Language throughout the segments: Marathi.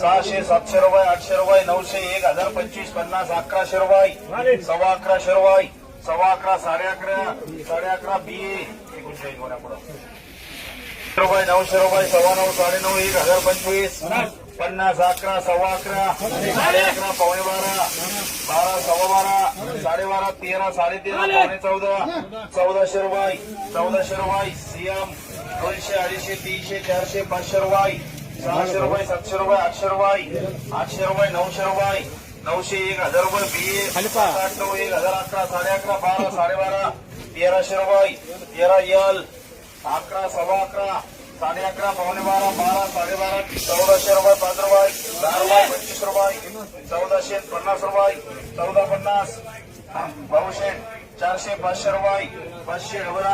सहाशे सातशे रुपये आठशे रुपये नऊशे एक हजार पंचवीस पन्नास अकराशे रुपये सव्वा अकराशे रुपये सव्वा अकरा साडे अकरा साडे अकरा बी एकोणीसशे पुढं. रुपये नऊशे रुपये सव्वा नऊ साडे नऊ एक हजार पंचवीस पन्नास अकरा सव्वा अकरा साडे अकरा पावणे बारा बारा सव्वा बारा साडेबारा तेरा साडे तेरा पावणे चौदा चौदाशे रुपये चौदाशे रुपये सीएम दोनशे अडीचशे तीनशे चारशे पाचशे रुपये. सहाशे रुपये सातशे रुपये आठशे रुपये. आठशे रुपये नऊशे रुपये. नऊशे एक हजार रुपये बी आठ नऊ एक हजार अकरा साडे अकरा बारा साडेबारा. तेराशे रुपये. तेरा यल अकरा सव्वा अकरा. साडे अकरा पावणे बारा बारा साडेबारा. चौदाशे रुपये पाच रुपये. दहा रुपये पंचवीस रुपये. चौदाशे पन्नास रुपये. चौदा पन्नास. बाऊशे चारशे पाचशे रुपये पाचशे डबल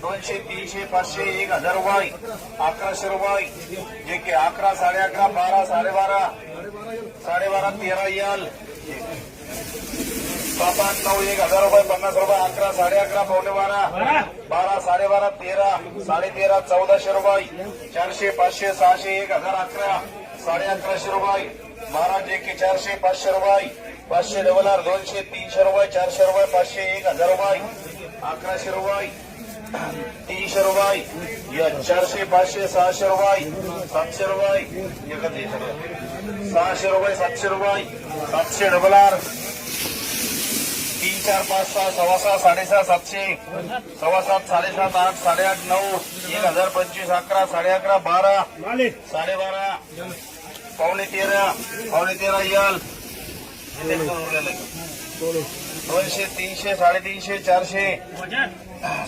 दोनशे तीनशे पाचशे एक हजार रुपये अकराशे रुपये. जे के अकरा साडे अकरा बारा साडेबारा साडेबारा तेरा याल. पाच नऊ एक हजार रुपये पन्नास रुपये अकरा साडे अकरा पावणे बारा बारा साडेबारा तेरा साडे तेरा चौदाशे रुपये. चारशे पाचशे सहाशे एक हजार अकरा साडे अकराशे रुपये. बारा जे के चारशे पाचशे रुपये. पाचशे डबल आर दोनशे तीनशे रुपये चारशे रुपये पाचशे एक हजार रुपये अकराशे रुपये तीनशे रुपये या चारशे पाचशे सहाशे रुपये सातशे रुपये. सहाशे रुपये सातशे रुपये सातशे डबल आर तीन चार पाच सहा सव्वा सहा साडेसहा सातशे सव्वा सात साडेसात आठ साडेआठ नऊ एक हजार पंचवीस अकरा साडे अकरा बारा साडेबारा पावणे तेरा पावणे तेरा यल दोनशे तीनशे साडेतीनशे चारशे.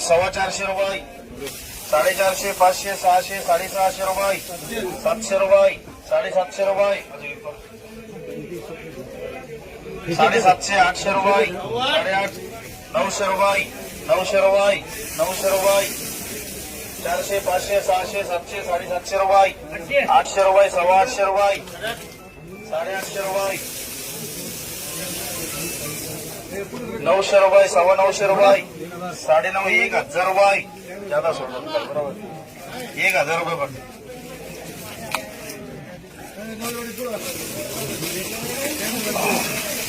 सव्वा चारशे रुपये. साडेचारशे पाचशे सहाशे साडेसहाशे रुपये. सातशे रुपये. साडेसातशे रुपये. साडेसातशे आठशे रुपये. साडेआठ नऊशे रुपये. नऊशे रुपये. नऊशे रुपये. चारशे पाचशे सहाशे सातशे साडेसातशे रुपये. आठशे रुपये सव्वा आठशे रुपये. साडेआठशे रुपये. नऊशे रुपये सव्वा नऊशे रुपये साडे नऊ एक हजार रुपये. ज्यादा सोडलं. एक हजार रुपये पडले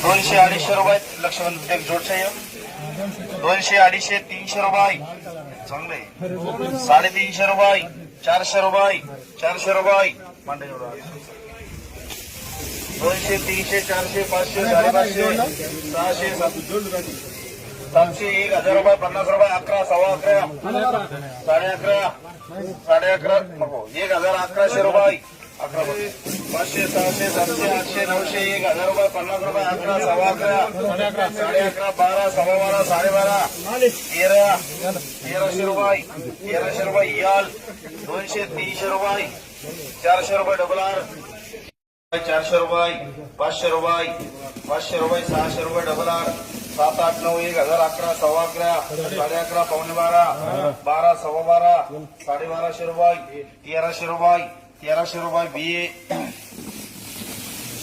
दोनशे अडीचशे रुपये. लक्ष्मण एक जोडशे दोनशे अडीचशे तीनशे रुपये. चांगले. साडेतीनशे रुपये चारशे रुपये चारशे रुपये. मांडे जोडा. दोनशे, तीनशे, चारशे, पाचशे, साडेपाचशे, सहाशे सात- सातशे, एक हज़ार रुपये, पन्नास रुपये, अकरा, सव्वा अकरा, साडे अकरा साडे अकरा, नको, एक हज़ार अकराशे रुपये पाचशे, सहाशे, सातशे, आठशे, नऊशे, एक हज़ार रुपये, पन्नास रुपये, अकरा, सव्वा अकरा, साडे अकरा, बारा, सव्वा बारा साडेबारा तेरा, तेराशे रुपये तेराशे रुपये याल दोनशे, तीनशे रुपये, चारशे रुपये, डबल आर चारशे रुपये पाचशे रुपये पाचशे रुपये सहाशे रुपये डबल आठ सात आठ नऊ एक हजार अकरा सव्वा अकरा साडे अकरा पावणे बारा बारा सव्वा बारा साडेबाराशे रुपये तेराशे रुपये तेराशे रुपये बी ए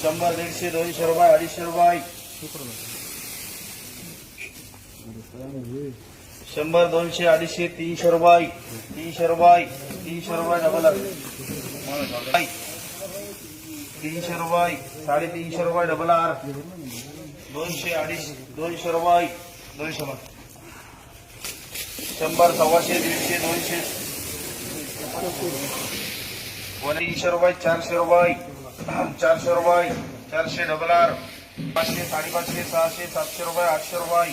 शंभर दीडशे दोनशे रुपये अडीचशे रुपये. शंभर दोनशे अडीचशे तीनशे रुपये तीनशे रुपये तीनशे रुपये डबल आठ. तीनशे रुपये साडेतीनशे रुपये डबल आर दोनशे अडीच दोनशे रुपये दोनशे रुपये शंभर सव्वाशे दीडशे दोनशे. तीनशे रुपये चारशे रुपये चारशे रुपये चारशे डबल आर पाचशे साडेपाचशे सहाशे सातशे रुपये आठशे रुपये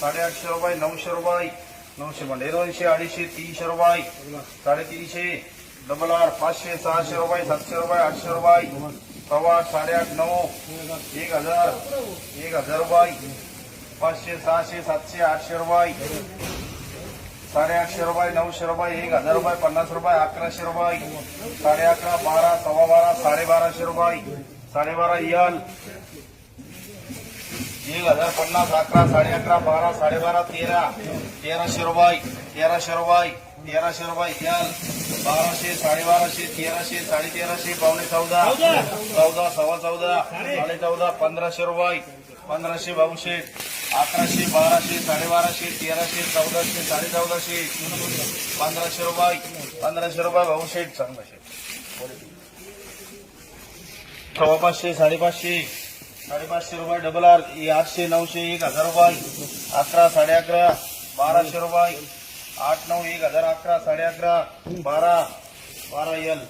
साडेआठशे रुपये नऊशे रुपये नऊशे म्हणजे दोनशे अडीचशे तीनशे रुपये साडेतीनशे डबल आठ पाचशे सहाशे रुपये सातशे रुपये आठशे रुपये सव्वा आठ साडेआठ नऊ एक हजार एक हजार रुपये पाचशे सहाशे सातशे आठशे रुपये साडेआठशे रुपये नऊशे रुपये एक हजार रुपये पन्नास रुपये अकराशे रुपये साडे अकरा बारा सव्वा बारा साडेबाराशे रुपये साडेबारा यल एक हजार पन्नास अकरा साडे अकरा बारा साडेबारा तेरा तेराशे रुपये तेराशे रुपये तेराशे रुपये इतिहास बाराशे साडेबाराशे तेराशे साडे तेराशे पावणे चौदा चौदा. सव्वा चौदा साडे चौदा पंधराशे रुपये पंधराशे बावशे अकराशे बाराशे साडेबाराशे तेराशे चौदाशे साडे चौदाशे पंधराशे रुपये पंधराशे रुपये बावीसशे चौदाशे सव्वा पाचशे साडेपाचशे साडेपाचशे रुपये डबल आर आठशे नऊशे एक हजार रुपये अकरा साडे अकरा बाराशे रुपये आठ नऊ एक हजार अकरा साडे अकरा बारा बारा यल